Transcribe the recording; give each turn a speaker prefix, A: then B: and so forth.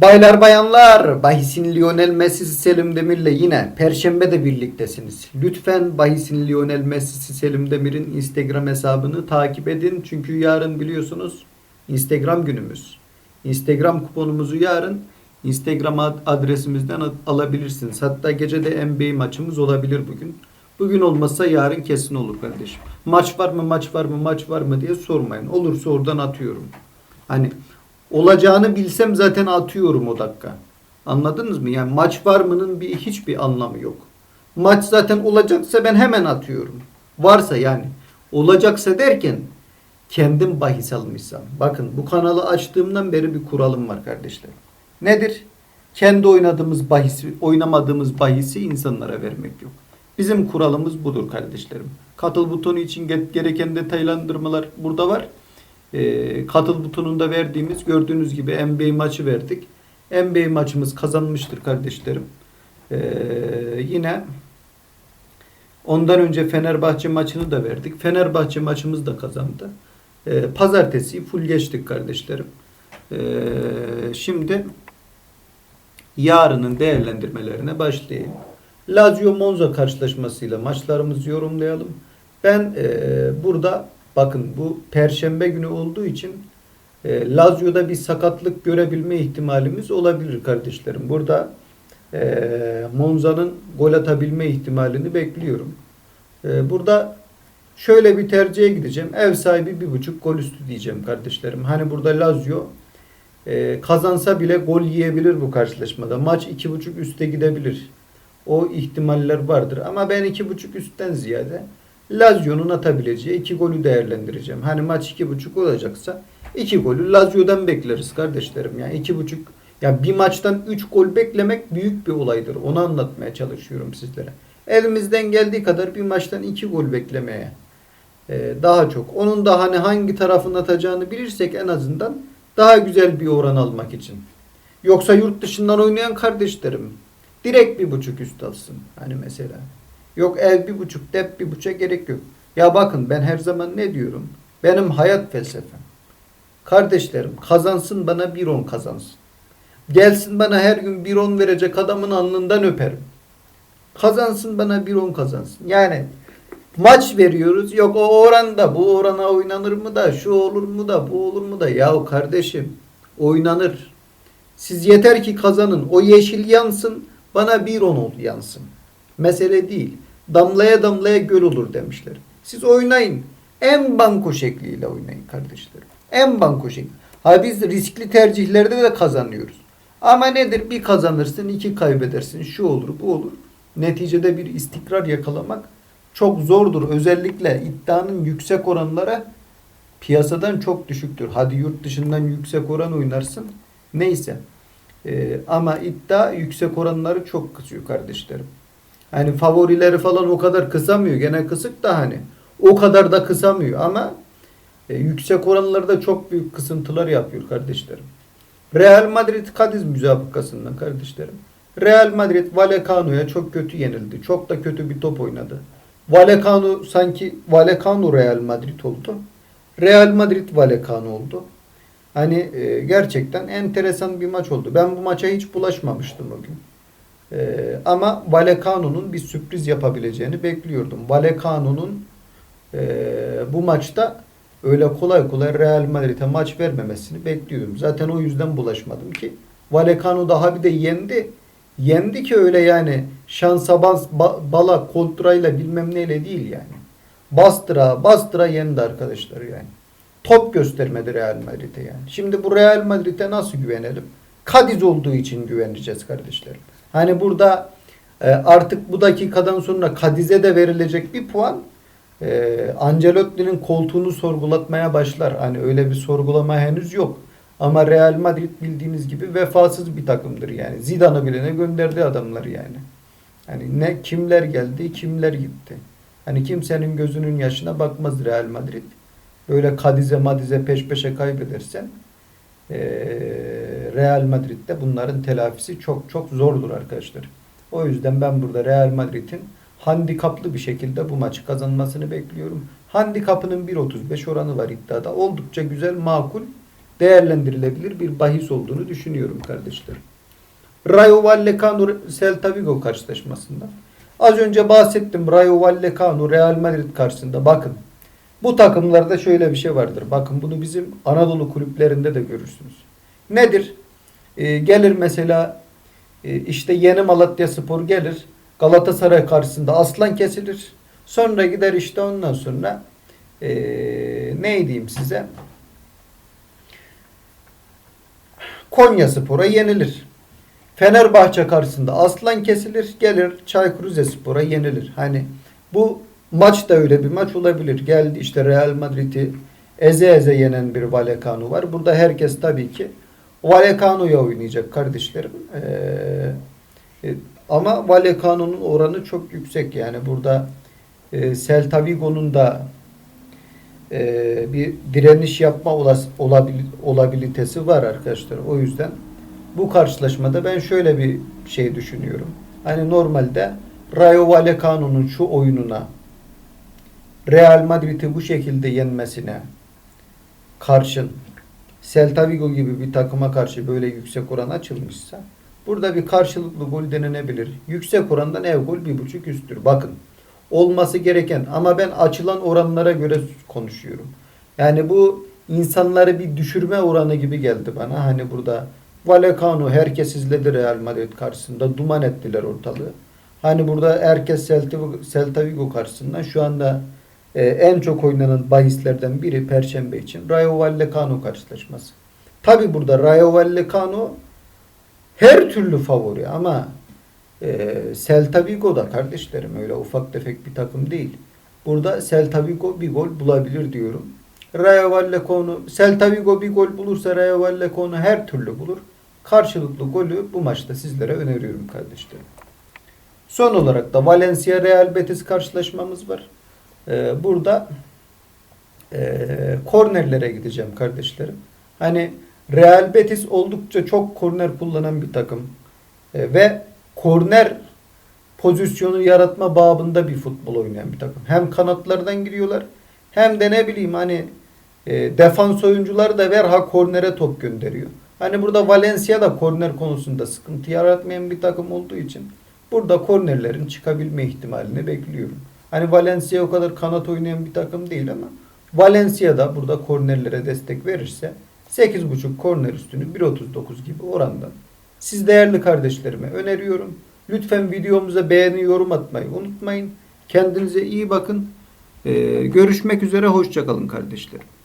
A: Baylar bayanlar, bahisin Lionel Messi'si Selim Demir'le yine Perşembe de birliktesiniz. Lütfen bahisin Lionel Messi'si Selim Demir'in Instagram hesabını takip edin. Çünkü yarın biliyorsunuz Instagram günümüz. Instagram kuponumuzu yarın Instagram ad- adresimizden al- alabilirsiniz. Hatta gece de NBA maçımız olabilir bugün. Bugün olmazsa yarın kesin olur kardeşim. Maç var mı, maç var mı, maç var mı diye sormayın. Olursa oradan atıyorum. Hani olacağını bilsem zaten atıyorum o dakika. Anladınız mı? Yani maç var mı'nın bir hiçbir anlamı yok. Maç zaten olacaksa ben hemen atıyorum. Varsa yani olacaksa derken kendim bahis almışsam. Bakın bu kanalı açtığımdan beri bir kuralım var kardeşler. Nedir? Kendi oynadığımız bahisi, oynamadığımız bahisi insanlara vermek yok. Bizim kuralımız budur kardeşlerim. Katıl butonu için ge- gereken detaylandırmalar burada var. Ee, katıl butonunda verdiğimiz gördüğünüz gibi NBA maçı verdik. NBA maçımız kazanmıştır kardeşlerim. Ee, yine ondan önce Fenerbahçe maçını da verdik. Fenerbahçe maçımız da kazandı. Ee, pazartesi full geçtik kardeşlerim. Ee, şimdi yarının değerlendirmelerine başlayayım. Lazio Monza karşılaşmasıyla maçlarımızı yorumlayalım. Ben e, burada bakın bu perşembe günü olduğu için e, Lazio'da bir sakatlık görebilme ihtimalimiz olabilir kardeşlerim. Burada e, Monza'nın gol atabilme ihtimalini bekliyorum. E, burada şöyle bir tercihe gideceğim. Ev sahibi bir buçuk gol üstü diyeceğim kardeşlerim. Hani burada Lazio e, kazansa bile gol yiyebilir bu karşılaşmada. Maç iki buçuk üste gidebilir. O ihtimaller vardır. Ama ben iki buçuk üstten ziyade Lazio'nun atabileceği iki golü değerlendireceğim. Hani maç iki buçuk olacaksa iki golü Lazio'dan bekleriz kardeşlerim. Yani iki buçuk ya bir maçtan üç gol beklemek büyük bir olaydır. Onu anlatmaya çalışıyorum sizlere. Elimizden geldiği kadar bir maçtan iki gol beklemeye e, daha çok. Onun da hani hangi tarafın atacağını bilirsek en azından daha güzel bir oran almak için. Yoksa yurt dışından oynayan kardeşlerim direkt bir buçuk üst alsın. Hani mesela. Yok ev bir buçuk, dep bir buçuk gerek yok. Ya bakın ben her zaman ne diyorum? Benim hayat felsefem. Kardeşlerim kazansın bana bir on kazansın. Gelsin bana her gün bir on verecek adamın alnından öperim. Kazansın bana bir on kazansın. Yani maç veriyoruz. Yok o oranda bu orana oynanır mı da şu olur mu da bu olur mu da. Yahu kardeşim oynanır. Siz yeter ki kazanın. O yeşil yansın. Bana bir on ol yansın. Mesele değil. Damlaya damlaya göl olur demişler. Siz oynayın. En banko şekliyle oynayın kardeşlerim. En banko şekli. Ha biz riskli tercihlerde de kazanıyoruz. Ama nedir? Bir kazanırsın, iki kaybedersin. Şu olur, bu olur. Neticede bir istikrar yakalamak çok zordur. Özellikle iddianın yüksek oranlara piyasadan çok düşüktür. Hadi yurt dışından yüksek oran oynarsın. Neyse. Ee, ama iddia yüksek oranları çok kısıyor kardeşlerim. Hani favorileri falan o kadar kısamıyor. Gene kısık da hani. O kadar da kısamıyor ama e, yüksek oranlarda çok büyük kısıntılar yapıyor kardeşlerim. Real Madrid Cadiz müsabakasından kardeşlerim. Real Madrid Vallecano'ya çok kötü yenildi. Çok da kötü bir top oynadı. Vallecano sanki Vallecano Real Madrid oldu. Real Madrid Vallecano oldu. Hani e, gerçekten enteresan bir maç oldu. Ben bu maça hiç bulaşmamıştım o gün. E, ama Vallecano'nun bir sürpriz yapabileceğini bekliyordum. Vallecano'nun e, bu maçta öyle kolay kolay Real Madrid'e maç vermemesini bekliyordum. Zaten o yüzden bulaşmadım ki. Vallecano daha bir de yendi. Yendi ki öyle yani şansa bas, ba- bala kontrayla bilmem neyle değil yani. Bastıra bastıra yendi arkadaşlar yani. Top göstermedi Real Madrid'e yani. Şimdi bu Real Madrid'e nasıl güvenelim? Cadiz olduğu için güveneceğiz kardeşlerim. Hani burada e, artık bu dakikadan sonra Cadiz'e de verilecek bir puan e, Ancelotti'nin koltuğunu sorgulatmaya başlar. Hani öyle bir sorgulama henüz yok. Ama Real Madrid bildiğiniz gibi vefasız bir takımdır yani. Zidane'ı bile ne gönderdi adamlar yani. Hani ne kimler geldi, kimler gitti. Hani kimsenin gözünün yaşına bakmaz Real Madrid. Böyle Kadiz'e Madiz'e peş peşe kaybedersen eee, Real Madrid'de bunların telafisi çok çok zordur arkadaşlar. O yüzden ben burada Real Madrid'in handikaplı bir şekilde bu maçı kazanmasını bekliyorum. Handikapının 1.35 oranı var iddiada. Oldukça güzel, makul. değerlendirilebilir bir bahis olduğunu düşünüyorum kardeşlerim. Rayo Vallecano Celta Vigo karşılaşmasında. Az önce bahsettim Rayo Vallecano Real Madrid karşısında. Bakın bu takımlarda şöyle bir şey vardır. Bakın bunu bizim Anadolu kulüplerinde de görürsünüz. Nedir? Ee, gelir mesela e, işte Yeni Malatya Spor gelir. Galatasaray karşısında aslan kesilir. Sonra gider işte ondan sonra e, ne diyeyim size? Konya Spor'a yenilir. Fenerbahçe karşısında aslan kesilir. Gelir Çaykur Rizespor'a yenilir. Hani bu maç da öyle bir maç olabilir. Geldi işte Real Madrid'i eze eze yenen bir Vallecano var. Burada herkes tabii ki Vallecano'ya oynayacak kardeşlerim. Ee, e, ama Vallecano'nun oranı çok yüksek. Yani burada e, Celta da e, bir direniş yapma olas, olabil, olabilitesi var arkadaşlar. O yüzden bu karşılaşmada ben şöyle bir şey düşünüyorum. Hani normalde Rayo Vallecano'nun şu oyununa Real Madrid'i bu şekilde yenmesine karşın Celta Vigo gibi bir takıma karşı böyle yüksek oran açılmışsa burada bir karşılıklı gol denenebilir. Yüksek orandan ev gol bir buçuk üsttür. Bakın olması gereken ama ben açılan oranlara göre konuşuyorum. Yani bu insanları bir düşürme oranı gibi geldi bana. Hani burada Vallecano herkes izledi Real Madrid karşısında. Duman ettiler ortalığı. Hani burada herkes Celta, Vigo karşısında şu anda e, en çok oynanan bahislerden biri Perşembe için Rayo Vallecano karşılaşması. Tabi burada Rayo Vallecano her türlü favori ama e, Celta Vigo da kardeşlerim öyle ufak tefek bir takım değil. Burada Celta Vigo bir gol bulabilir diyorum. Rayo Vallecano, Celta Vigo bir gol bulursa Rayo Vallecano her türlü bulur. Karşılıklı golü bu maçta sizlere öneriyorum kardeşlerim. Son olarak da Valencia Real Betis karşılaşmamız var. Ee, burada e, kornerlere gideceğim kardeşlerim. Hani Real Betis oldukça çok korner kullanan bir takım. E, ve korner pozisyonu yaratma babında bir futbol oynayan bir takım. Hem kanatlardan giriyorlar hem de ne bileyim hani e, defans oyuncuları da verha kornere top gönderiyor. Hani burada Valencia da korner konusunda sıkıntı yaratmayan bir takım olduğu için burada kornerlerin çıkabilme ihtimalini bekliyorum. Hani Valencia o kadar kanat oynayan bir takım değil ama Valencia da burada kornerlere destek verirse 8.5 korner üstünü 1.39 gibi orandan siz değerli kardeşlerime öneriyorum. Lütfen videomuza beğeni yorum atmayı unutmayın. Kendinize iyi bakın. Ee, görüşmek üzere. Hoşçakalın kardeşlerim.